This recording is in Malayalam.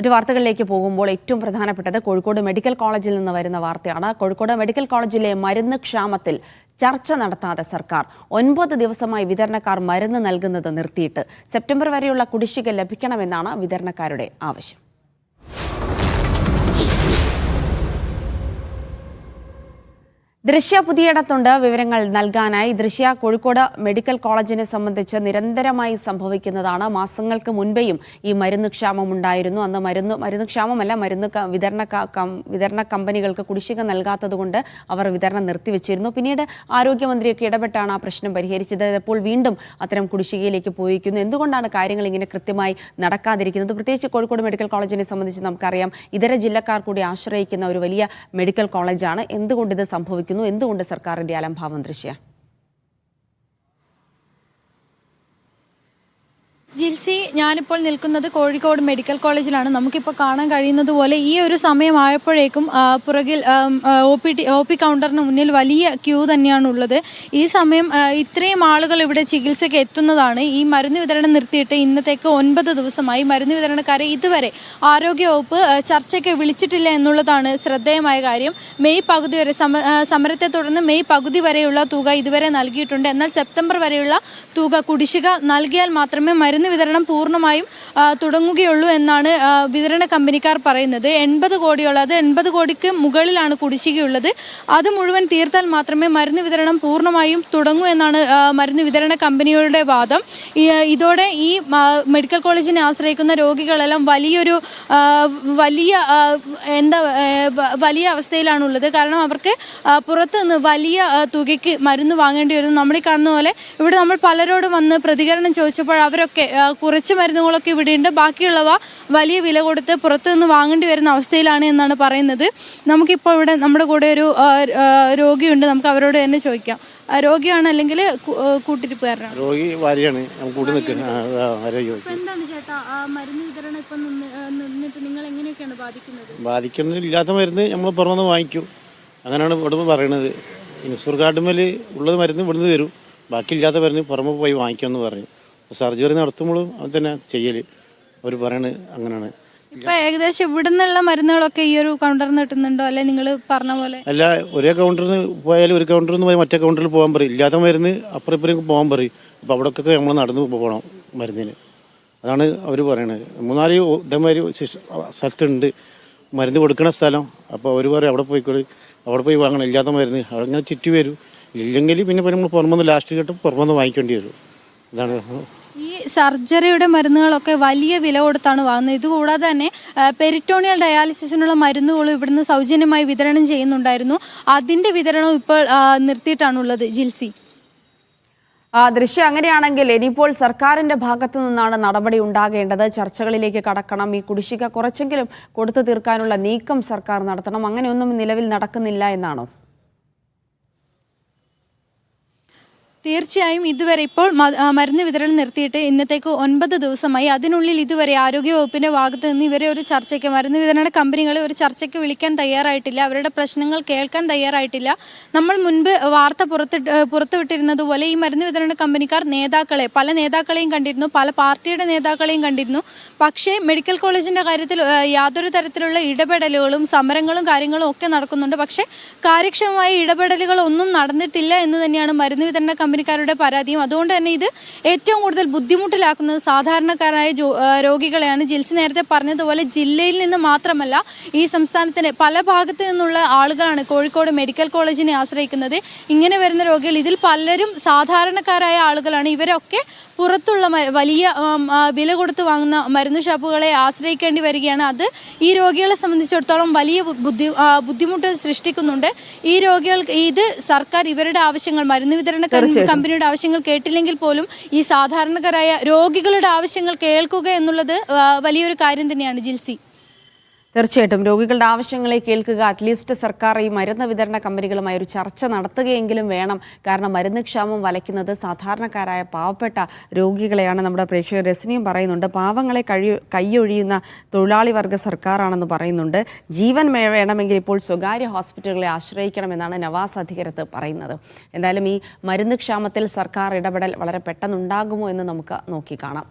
മറ്റു വാർത്തകളിലേക്ക് പോകുമ്പോൾ ഏറ്റവും പ്രധാനപ്പെട്ടത് കോഴിക്കോട് മെഡിക്കൽ കോളേജിൽ നിന്ന് വരുന്ന വാർത്തയാണ്. കോഴിക്കോട് മെഡിക്കൽ കോളേജിലെ മരുന്ന് ക്ഷാമത്തിൽ ചർച്ച നടത്താതെ സർക്കാർ ഒൻപത് ദിവസമായി വിതരണക്കാർ മരുന്ന് നൽകുന്നത് നിർത്തിയിട്ട് സെപ്റ്റംബർ വരെയുള്ള കുടിശ്ശിക ലഭിക്കണമെന്നാണ് വിതരണക്കാരുടെ ആവശ്യം. ദൃശ്യ പുതിയിടത്തുണ്ട് വിവരങ്ങൾ നൽകാനായി. ദൃശ്യ കോഴിക്കോട് മെഡിക്കൽ കോളേജിനെ സംബന്ധിച്ച് നിരന്തരമായി സംഭവിക്കുന്നതാണ്. മാസങ്ങൾക്ക് മുൻപേയും ഈ മരുന്ന് ക്ഷാമം ഉണ്ടായിരുന്നു. അന്ന് മരുന്ന് മരുന്ന് ക്ഷാമമല്ല മരുന്ന് വിതരണ വിതരണ കമ്പനികൾക്ക് കുടിശ്ശിക നൽകാത്തതുകൊണ്ട് അവർ വിതരണം നിർത്തിവെച്ചിരുന്നു. പിന്നീട് ആരോഗ്യമന്ത്രിയൊക്കെ ഇടപെട്ടാണ് ആ പ്രശ്നം പരിഹരിച്ചത്. ഇപ്പോൾ വീണ്ടും അത്തരം കുടിശ്ശികയിലേക്ക് പോയിരിക്കുന്നു. എന്തുകൊണ്ടാണ് കാര്യങ്ങൾ ഇങ്ങനെ കൃത്യമായി നടക്കാതിരിക്കുന്നത്? പ്രത്യേകിച്ച് കോഴിക്കോട് മെഡിക്കൽ കോളേജിനെ സംബന്ധിച്ച് നമുക്കറിയാം. ഇതര ജില്ലക്കാർ കൂടി ആശ്രയിക്കുന്ന ഒരു വലിയ മെഡിക്കൽ കോളേജാണ്. എന്തുകൊണ്ട് ഇത് സംഭവിക്കുന്നു എന്തുകൊണ്ട് സർക്കാരിന്റെ അലംഭാവം ദൃശ്യ? ജിൽസി ഞാനിപ്പോൾ നിൽക്കുന്നത് കോഴിക്കോട് മെഡിക്കൽ കോളേജിലാണ്. നമുക്കിപ്പോൾ കാണാൻ കഴിയുന്നത് പോലെ ഈ ഒരു സമയമായപ്പോഴേക്കും പുറകിൽ O P T O P കൗണ്ടറിന് മുന്നിൽ വലിയ ക്യൂ തന്നെയാണ് ഉള്ളത് ഈ സമയം ഇത്രയും ആളുകൾ ഇവിടെ ചികിത്സയ്ക്ക് എത്തുന്നതാണ്. ഈ മരുന്ന് വിതരണം നിർത്തിയിട്ട് ഇന്നത്തേക്ക് ഒൻപത് ദിവസമായി. മരുന്ന് വിതരണക്കാരെ ഇതുവരെ ആരോഗ്യവകുപ്പ് ചർച്ചയ്ക്ക് വിളിച്ചിട്ടില്ല എന്നുള്ളതാണ് ശ്രദ്ധേയമായ കാര്യം. മെയ് പകുതി വരെ സമ സമരത്തെ തുടർന്ന് മെയ് പകുതി വരെയുള്ള തുക ഇതുവരെ നൽകിയിട്ടുണ്ട്. എന്നാൽ സെപ്റ്റംബർ വരെയുള്ള തുക കുടിശ്ശിക നൽകിയാൽ മാത്രമേ മരുന്ന് വിതരണം പൂർണമായും തുടങ്ങുകയുള്ളൂ എന്നാണ് വിതരണ കമ്പനിക്കാർ പറയുന്നത്. എൺപത് കോടിയുള്ള അത് എൺപത് കോടിക്ക് മുകളിലാണ് കുടിശ്ശികയുള്ളത്. അത് മുഴുവൻ തീർത്താൽ മാത്രമേ മരുന്ന് വിതരണം പൂർണമായും തുടങ്ങൂ എന്നാണ് മരുന്ന് വിതരണ കമ്പനിയുടെ വാദം. ഇതോടെ ഈ മെഡിക്കൽ കോളേജിനെ ആശ്രയിക്കുന്ന രോഗികളെല്ലാം വലിയൊരു വലിയ എന്താ വലിയ അവസ്ഥയിലാണുള്ളത്. കാരണം അവർക്ക് പുറത്ത് നിന്ന് വലിയ തുകയ്ക്ക് മരുന്ന് വാങ്ങേണ്ടി വരുന്നു. നമ്മൾ കാണുന്ന പോലെ ഇവിടെ നമ്മൾ പലരോടും വന്ന് പ്രതികരണം ചോദിച്ചപ്പോൾ അവരൊക്കെ കുറച്ച് മരുന്നുകളൊക്കെ ഇവിടെയുണ്ട്. ബാക്കിയുള്ളവ വലിയ വില കൊടുത്ത് പുറത്തുനിന്ന് വാങ്ങേണ്ടി വരുന്ന അവസ്ഥയിലാണ് എന്നാണ് പറയുന്നത്. നമുക്കിപ്പോൾ ഇവിടെ നമ്മുടെ കൂടെ ഒരു രോഗിയുണ്ട്. നമുക്ക് അവരോട് തന്നെ ചോദിക്കാം. ആ, രോഗിയാണ് അല്ലെങ്കിൽ കൂട്ടിരിപ്പുകാരനാണ്? രോഗി ഭാര്യയാണ് എന്താണ് ചേട്ടാ? മരുന്ന് വിതരണം ഇപ്പൊ നിന്നിട്ട് നിങ്ങൾ എങ്ങനെയൊക്കെയാണ് ബാധിക്കുന്നത്? ബാധിക്കുന്നത് ഇല്ലാത്ത മരുന്ന് നമ്മൾ പുറമെ വാങ്ങിക്കും. അങ്ങനെയാണ് ഇവിടെ പറയണത്. ഇൻഷൂർ കാർഡുമേൽ ഉള്ളത് മരുന്ന് ഇവിടുന്ന് തരും. ബാക്കി ഇല്ലാത്ത മരുന്ന് പുറമെ പോയി വാങ്ങിക്കുമെന്ന് പറഞ്ഞു. സർജറി നടത്തുമ്പോഴും അത് തന്നെ ചെയ്യൽ അവർ പറയണത് അങ്ങനെയാണ് ഇപ്പൊ ഏകദേശം ഇവിടെ നിന്നുള്ള മരുന്നുകളൊക്കെ ഈ ഒരു കൗണ്ടറിൽ നിന്ന് കിട്ടുന്നുണ്ടോ? അല്ലെ നിങ്ങൾ പറഞ്ഞ പോലെ? അല്ല ഒരേ കൗണ്ടറിന് പോയാൽ ഒരു കൗണ്ടറിൽ നിന്ന് പോയി മറ്റേ കൗണ്ടറിൽ പോകാൻ പറയും. ഇല്ലാത്ത മരുന്ന് അപ്പുറം ഇപ്പുറം പോകാൻ പറയും. അപ്പോൾ അവിടേക്കൊക്കെ നമ്മൾ നടന്ന് പോകണം മരുന്നിന്. അതാണ് അവർ പറയണത് മൂന്നാൽ ഇതേമാതിരി സ്ഥലത്തുണ്ട്. മരുന്ന് കൊടുക്കണ സ്ഥലം. അപ്പോൾ അവർ പറയും അവിടെ പോയിക്കോളി. അവിടെ പോയി വാങ്ങണം. ഇല്ലാത്ത മരുന്ന്. അവിടെ ഇങ്ങനെ ചുറ്റി വരും. ഇല്ലെങ്കിൽ പിന്നെ നമ്മൾ പുറമെ ലാസ്റ്റ് കേട്ട് പുറമെ വാങ്ങിക്കേണ്ടി വരും. ഇതാണ്. സർജറിയുടെ മരുന്നുകളൊക്കെ വലിയ വില കൊടുത്താണ് വാങ്ങുന്നത്. ഇതുകൂടാതെ തന്നെ പെരിറ്റോണിയൽ ഡയാലിസിസിനുള്ള മരുന്നുകളും ഇവിടുന്ന് സൗജന്യമായി വിതരണം ചെയ്യുന്നുണ്ടായിരുന്നു. അതിന്റെ വിതരണവും ഇപ്പോൾ നിർത്തിയിട്ടാണുള്ളത്. ജിൽസി. ആ ദൃശ്യം അങ്ങനെയാണെങ്കിൽ ഇനിയിപ്പോൾ സർക്കാരിന്റെ ഭാഗത്തു നിന്നാണ് നടപടി ഉണ്ടാകേണ്ടത്. ചർച്ചകളിലേക്ക് കടക്കണം. ഈ കുടിശ്ശിക കുറച്ചെങ്കിലും കൊടുത്തു തീർക്കാനുള്ള നീക്കം സർക്കാർ നടത്തണം. അങ്ങനെയൊന്നും നിലവിൽ നടക്കുന്നില്ല എന്നാണോ? തീർച്ചയായും ഇതുവരെ ഇപ്പോൾ മരുന്ന് വിതരണം നിർത്തിയിട്ട് ഇന്നത്തേക്ക് ഒൻപത് ദിവസമായി. അതിനുള്ളിൽ ഇതുവരെ ആരോഗ്യവകുപ്പിന്റെ ഭാഗത്ത് നിന്ന് ഇവരെ ഒരു ചർച്ചയ്ക്ക് മരുന്ന് വിതരണ കമ്പനികൾ ഒരു ചർച്ചയ്ക്ക് വിളിക്കാൻ തയ്യാറായിട്ടില്ല. അവരുടെ പ്രശ്നങ്ങൾ കേൾക്കാൻ തയ്യാറായിട്ടില്ല. നമ്മൾ മുൻപ് വാർത്ത പുറത്തിട്ട് പുറത്തുവിട്ടിരുന്നതുപോലെ ഈ മരുന്ന് വിതരണ കമ്പനിക്കാർ നേതാക്കളെ പല നേതാക്കളെയും കണ്ടിരുന്നു പല പാർട്ടിയുടെ നേതാക്കളെയും കണ്ടിരുന്നു. പക്ഷേ മെഡിക്കൽ കോളേജിന്റെ കാര്യത്തിൽ യാതൊരു തരത്തിലുള്ള ഇടപെടലുകളും സമരങ്ങളും കാര്യങ്ങളും ഒക്കെ നടക്കുന്നുണ്ട്. പക്ഷേ കാര്യക്ഷമമായ ഇടപെടലുകളൊന്നും നടന്നിട്ടില്ല എന്ന് തന്നെയാണ് മരുന്ന് വിതരണ കമ്പനിക്കാരുടെ പരാതിയും. അതുകൊണ്ട് തന്നെ ഇത് ഏറ്റവും കൂടുതൽ ബുദ്ധിമുട്ടിലാക്കുന്നത് സാധാരണക്കാരായ രോഗികളെയാണ്. ജിൽസി നേരത്തെ പറഞ്ഞതുപോലെ ജില്ലയിൽ നിന്ന് മാത്രമല്ല ഈ സംസ്ഥാനത്തിന്റെ പല ഭാഗത്തു നിന്നുള്ള ആളുകളാണ് കോഴിക്കോട് മെഡിക്കൽ കോളേജിനെ ആശ്രയിക്കുന്നത്. ഇങ്ങനെ വരുന്ന രോഗികൾ ഇതിൽ പലരും സാധാരണക്കാരായ ആളുകളാണ്. ഇവരൊക്കെ പുറത്തുള്ള വലിയ വില കൊടുത്ത് വാങ്ങുന്ന മരുന്ന് ഷാപ്പുകളെ ആശ്രയിക്കേണ്ടി വരികയാണ്. അത് ഈ രോഗികളെ സംബന്ധിച്ചിടത്തോളം വലിയ ബുദ്ധി ബുദ്ധിമുട്ട് സൃഷ്ടിക്കുന്നുണ്ട്. ഈ രോഗികൾക്ക് ഇത് സർക്കാർ ഇവരുടെ ആവശ്യങ്ങൾ മരുന്ന് വിതരണ കം- കമ്പനിയുടെ ആവശ്യങ്ങൾ കേട്ടില്ലെങ്കിൽ പോലും ഈ സാധാരണക്കാരായ രോഗികളുടെ ആവശ്യങ്ങൾ കേൾക്കുക എന്നുള്ളത് വലിയൊരു കാര്യം തന്നെയാണ് ജിൽസി. തീർച്ചയായിട്ടും രോഗികളുടെ ആവശ്യങ്ങളെ കേൾക്കുക അറ്റ്ലീസ്റ്റ് സർക്കാർ ഈ മരുന്ന് വിതരണ കമ്പനികളുമായി ഒരു ചർച്ച നടത്തുകയെങ്കിലും വേണം. കാരണം മരുന്ന് ക്ഷാമം വലയ്ക്കുന്നത് സാധാരണക്കാരായ പാവപ്പെട്ട രോഗികളെയാണ് നമ്മുടെ പ്രേക്ഷകർ. രസനിയും പറയുന്നുണ്ട് പാവങ്ങളെ കഴി കൈയൊഴിയുന്ന തൊഴിലാളി വർഗ സർക്കാരാണെന്ന് പറയുന്നുണ്ട്. ജീവൻ വേണമെങ്കിൽ ഇപ്പോൾ സ്വകാര്യ ഹോസ്പിറ്റലുകളെ ആശ്രയിക്കണമെന്നാണ് നവാസ് അധികൃതർ പറയുന്നത്. എന്തായാലും ഈ മരുന്ന് ക്ഷാമത്തിൽ സർക്കാർ ഇടപെടൽ വളരെ പെട്ടെന്നുണ്ടാകുമോ എന്ന് നമുക്ക് നോക്കി കാണാം.